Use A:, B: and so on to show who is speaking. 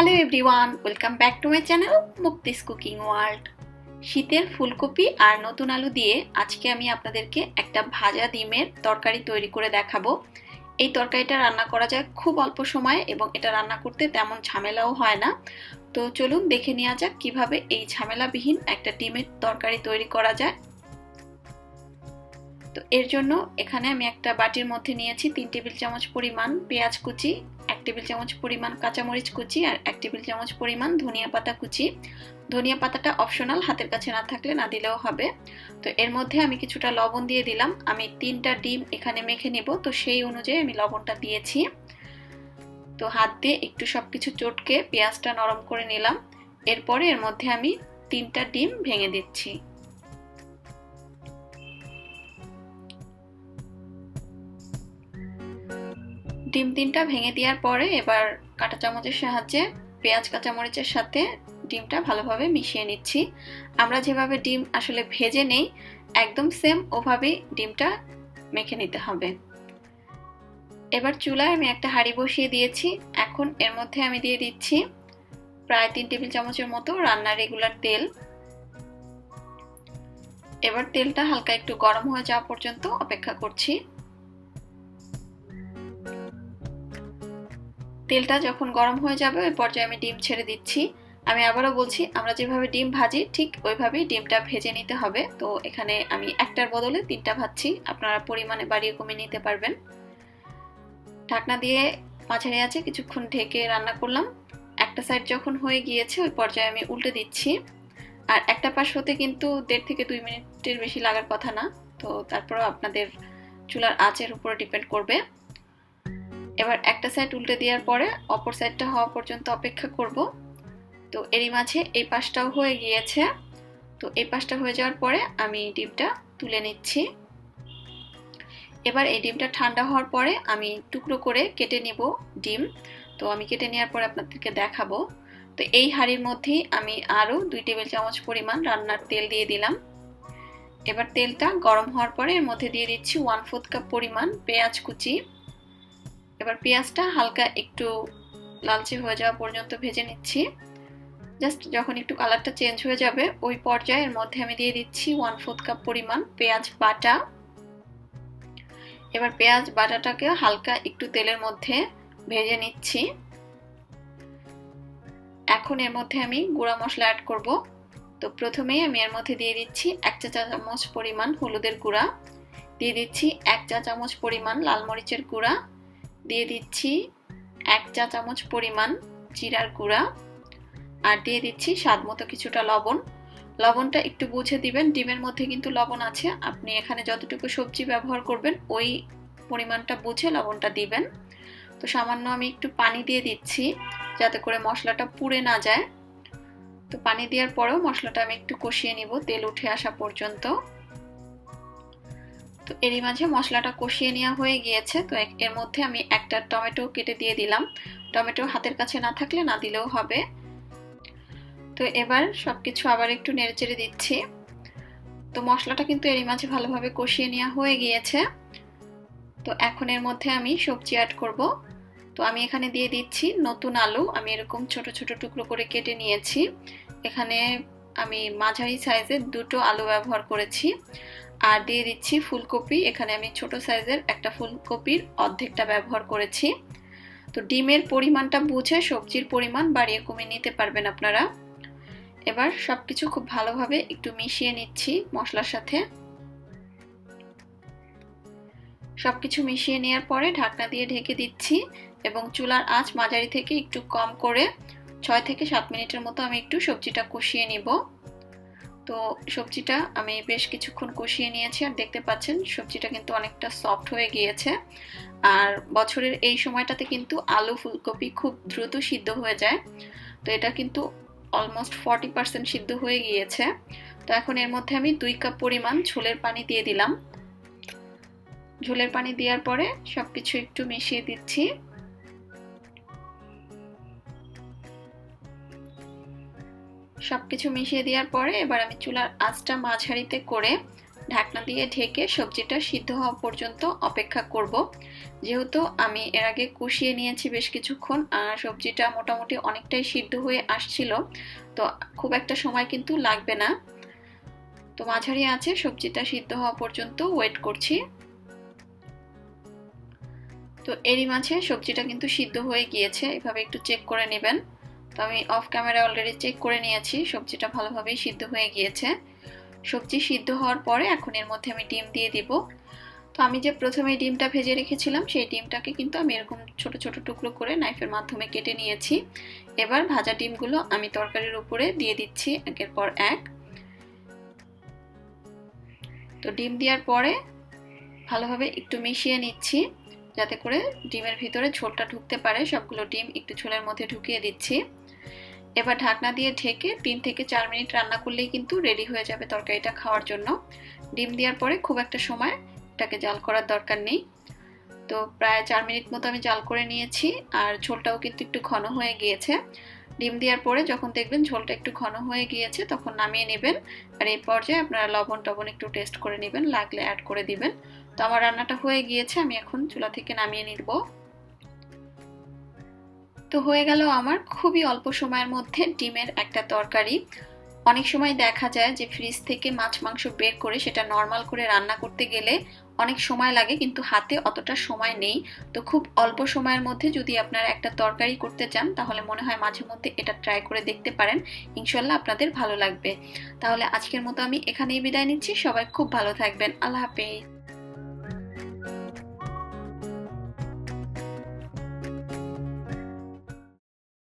A: Hello everyone welcome back to my channel Mukti's cooking world শীতের ফুলকপি আর নতুন আলু দিয়ে আজকে আমি আপনাদেরকে একটা ভাজা ডিমের তরকারি তৈরি করে দেখাবো। এই তরকারিটা রান্না করা যায় খুব অল্প সময়ে এবং এটা রান্না করতে তেমন ঝামেলাও হয় না। তো চলুন দেখে নেওয়া যাক কীভাবে এই ঝামেলাবিহীন একটা ডিমের তরকারি তৈরি করা যায়। তো এর জন্য এখানে আমি একটা বাটির মধ্যে নিয়েছি তিন টেবিল চামচ পরিমাণ পেঁয়াজ কুচি টেবিল চামচ পরিমাণ কাঁচামরিচ কুচি আর এক টেবিল চামচ পরিমাণ ধনিয়া পাতা কুচি। ধনিয়া পাতাটা অপশনাল হাতের কাছে না থাকলে না দিলেও হবে। তো এর মধ্যে আমি কিছুটা লবণ দিয়ে দিলাম। আমি তিনটা ডিম এখানে মেখে নেব। তো সেই অনুযায়ী আমি লবণটা দিয়েছি। তো হাত দিয়ে একটু সব কিছু চটকে পেঁয়াজটা নরম করে নিলাম। এরপরে এর মধ্যে আমি তিনটা ডিম ভেঙে দিচ্ছি। ডিম তিনটা ভেঙে দেওয়ার পরে এবার কাঁটা চামচের সাহায্যে পেঁয়াজ, কাঁচামরিচের সাথে ডিমটা ভালোভাবে মিশিয়ে নিচ্ছি। আমরা যেভাবে ডিম আসলে ভেজে নেই, একদম সেম ওভাবেই ডিমটা মেখে নিতে হবে। এবার চুলায় আমি একটা হাঁড়ি বসিয়ে দিয়েছি। এখন এর মধ্যে আমি দিয়ে দিচ্ছি প্রায় তিন টেবিল চামচের মতো রান্নার রেগুলার তেল। এবার তেলটা হালকা একটু গরম হয়ে যাওয়া পর্যন্ত অপেক্ষা করছি। তেলটা যখন গরম হয়ে যাবে, ওই পর্যায়ে আমি ডিম ছেড়ে দিচ্ছি। আমি আবারও বলছি, আমরা যেভাবে ডিম ভাজি, ঠিক ওইভাবেই ডিমটা ভেজে নিতে হবে। তো এখানে আমি একটার বদলে তিনটা ভাজছি। আপনারা পরিমাণে বাড়িয়ে কমিয়ে নিতে পারবেন। ঢাকনা দিয়ে মাঝারি আছে কিছুক্ষণ ঢেকে রান্না করলাম। একটা সাইড যখন হয়ে গিয়েছে, ওই পর্যায়ে আমি উল্টে দিচ্ছি। আর একটা পাশ হতে কিন্তু দেড় থেকে দুই মিনিটের বেশি লাগার কথা না। তো তারপরেও আপনাদের চুলার আঁচের উপরে ডিপেন্ড করবে। এবার একটা সাইড উল্টে দেওয়ার পরে অপর সাইডটা হওয়া পর্যন্ত অপেক্ষা করব। তো এরই মাঝে এই পাশটাও হয়ে গিয়েছে। তো এই পাশটা হয়ে যাওয়ার পরে আমি ডিমটা তুলে নিচ্ছি। এবার এই ডিমটা ঠান্ডা হওয়ার পরে আমি টুকরো করে কেটে নেব ডিম। তো আমি কেটে নেওয়ার পরে আপনাদেরকে দেখাবো। তো এই হাঁড়ির মধ্যেই আমি আরও দুই টেবিল চামচ পরিমাণ রান্নার তেল দিয়ে দিলাম। এবার তেলটা গরম হওয়ার পরে এর মধ্যে দিয়ে দিচ্ছি ওয়ান ফোর্থ কাপ পরিমাণ পেঁয়াজ কুচি। এবার পেঁয়াজটা হালকা একটু লালচে হয়ে যাওয়া পর্যন্ত ভেজে নিচ্ছি। জাস্ট যখন একটু কালারটা চেঞ্জ হয়ে যাবে, ওই পর্যায়ের মধ্যে আমি দিয়ে দিচ্ছি ওয়ান ফোর্থ কাপ পরিমাণ পেঁয়াজ বাটা। এবার পেঁয়াজ বাটাটাকে হালকা একটু তেলের মধ্যে ভেজে নিচ্ছি। এখন এর মধ্যে আমি গুঁড়া মশলা অ্যাড করব। তো প্রথমেই আমি এর মধ্যে দিয়ে দিচ্ছি এক চা চামচ পরিমাণ হলুদের গুঁড়া। দিয়ে দিচ্ছি এক চা চামচ পরিমাণ লাল মরিচের গুঁড়া। দিয়ে দিচ্ছি এক চা চামচ পরিমাণ জিরার গুঁড়া আর দিয়ে দিচ্ছি স্বাদ মতো কিছুটা লবণ। লবণটা একটু বুঝে দিবেন, ডিমের মধ্যে কিন্তু লবণ আছে। আপনি এখানে যতটুকু সবজি ব্যবহার করবেন, ওই পরিমাণটা বুঝে লবণটা দিবেন। তো সামান্য আমি একটু পানি দিয়ে দিচ্ছি যাতে করে মশলাটা পুড়ে না যায়। তো পানি দেওয়ার পরেও মশলাটা আমি একটু কষিয়ে নিব, তেল উঠে আসা পর্যন্ত। তো এরই মাঝে মশলাটা কষিয়ে নেওয়া হয়ে গিয়েছে। তো এর মধ্যে আমি একটা টমেটো কেটে দিয়ে দিলাম। টমেটো হাতের কাছে না থাকলে না দিলেও হবে। তো এবার সব কিছু আবার একটু নেড়েচেড়ে দিচ্ছি। তো মশলাটা কিন্তু এরই মাঝে ভালোভাবে কষিয়ে নেওয়া হয়ে গিয়েছে। তো এখন এর মধ্যে আমি সবজি অ্যাড করব। তো আমি এখানে দিয়ে দিচ্ছি নতুন আলু। আমি এরকম ছোট ছোট টুকরো করে কেটে নিয়েছি। এখানে আমি মাঝারি সাইজের দুটো আলু ব্যবহার করেছি। আর দিয়ে দিচ্ছি ফুলকপি। এখানে আমি ছোট সাইজের একটা ফুলকপির অর্ধেকটা ব্যবহার করেছি। তো ডিমের পরিমাণটা বুঝে সবজির পরিমাণ বাড়িয়ে কমিয়ে নিতে পারবেন আপনারা। এবার সব কিছু খুব ভালোভাবে একটু মিশিয়ে নিচ্ছি মশলার সাথে। সব কিছু মিশিয়ে নেওয়ার পরে ঢাকনা দিয়ে ঢেকে দিচ্ছি এবং চুলার আঁচ মাঝারি থেকে একটু কম করে ছয় থেকে সাত মিনিটের মতো আমি একটু সবজিটা কষিয়ে নিব। তো সবজিটা আমি বেশ কিছুক্ষণ কষিয়ে নিয়েছি আর দেখতে পাচ্ছেন সবজিটা কিন্তু অনেকটা সফট হয়ে গিয়েছে। আর বছরের এই সময়টাতে কিন্তু আলু ফুলকপি খুব দ্রুত সিদ্ধ হয়ে যায়। তো এটা কিন্তু অলমোস্ট ফর্টি পার্সেন্ট সিদ্ধ হয়ে গিয়েছে। তো এখন এর মধ্যে আমি দুই কাপ পরিমাণ ঝোলের পানি দিয়ে দিলাম। ঝোলের পানি দেওয়ার পরে সব কিছু একটু মিশিয়ে দিচ্ছি। সব কিছু মিশিয়ে দেওয়ার পরে এবার আমি চুলার আঁচটা মাঝারিতে করে ঢাকনা দিয়ে ঢেকে সবজিটা সিদ্ধ হওয়া পর্যন্ত অপেক্ষা করব। যেহেতু আমি এর আগে কষিয়ে নিয়েছি বেশ কিছুক্ষণ আর সবজিটা মোটামুটি অনেকটাই সিদ্ধ হয়ে আসছিল, তো খুব একটা সময় কিন্তু লাগবে না। তো মাঝারি আছে সবজিটা সিদ্ধ হওয়া পর্যন্ত ওয়েট করছি। তো এরই মাঝে সবজিটা কিন্তু সিদ্ধ হয়ে গিয়েছে, এভাবে একটু চেক করে নেবেন। তো আমি অফ ক্যামেরা অলরেডি চেক করে নিয়েছি, সবজিটা ভালোভাবেই সিদ্ধ হয়ে গিয়েছে। সবজি সিদ্ধ হওয়ার পরে এখন এর মধ্যে আমি ডিম দিয়ে দিব। তো আমি যে প্রথমে ডিমটা ভেজে রেখেছিলাম, সেই ডিমটাকে কিন্তু আমি এরকম ছোট ছোট টুকরো করে নাইফের মাধ্যমে কেটে নিয়েছি। এবার ভাজা ডিমগুলো আমি তরকারির উপরে দিয়ে দিচ্ছি, একের পর এক। তো ডিম দেওয়ার পরে ভালোভাবে একটু মিশিয়ে নিচ্ছি। যাতে করে ডিমের ভিতরে ঝোলটা ঢুকতে পারে, সবগুলো ডিম একটু ঝোলের মধ্যে ঢুকিয়ে দিচ্ছি। এবার ঢাকনা দিয়ে ঢেকে তিন থেকে চার মিনিট রান্না করলেই কিন্তু রেডি হয়ে যাবে তরকারিটা খাওয়ার জন্য। ডিম দেওয়ার পরে খুব একটা সময় এটাকে জাল করার দরকার নেই। তো প্রায় চার মিনিট মতো আমি জাল করে নিয়েছি, আর ঝোলটাও কিন্তু একটু ঘন হয়ে গিয়েছে। ডিম দেওয়ার পরে যখন দেখবেন ঝোলটা একটু ঘন হয়ে গিয়েছে, তখন নামিয়ে নেবেন। আর এই পর্যায়ে আপনারা লবণ টবণ একটু টেস্ট করে নেবেন, লাগলে অ্যাড করে দিবেন। তো আমার রান্নাটা হয়ে গিয়েছে, আমি এখন চুলা থেকে নামিয়ে নিব। তো হয়ে গেল আমার খুবই অল্প সময়ের মধ্যে ডিমের একটা তরকারি। অনেক সময় দেখা যায় যে ফ্রিজ থেকে মাছ, মাংস বের করে সেটা নর্মাল করে রান্না করতে গেলে অনেক সময় লাগে, কিন্তু হাতে অতটা সময় নেই। তো খুব অল্প সময়ের মধ্যে যদি আপনারা একটা তরকারি করতে চান, তাহলে মনে হয় মাঝে মধ্যে এটা ট্রাই করে দেখতে পারেন। ইনশাল্লাহ আপনাদের ভালো লাগবে। তাহলে আজকের মতো আমি এখানেই বিদায় নিচ্ছি। সবাই খুব ভালো থাকবেন। আল্লাহ হাফেজ।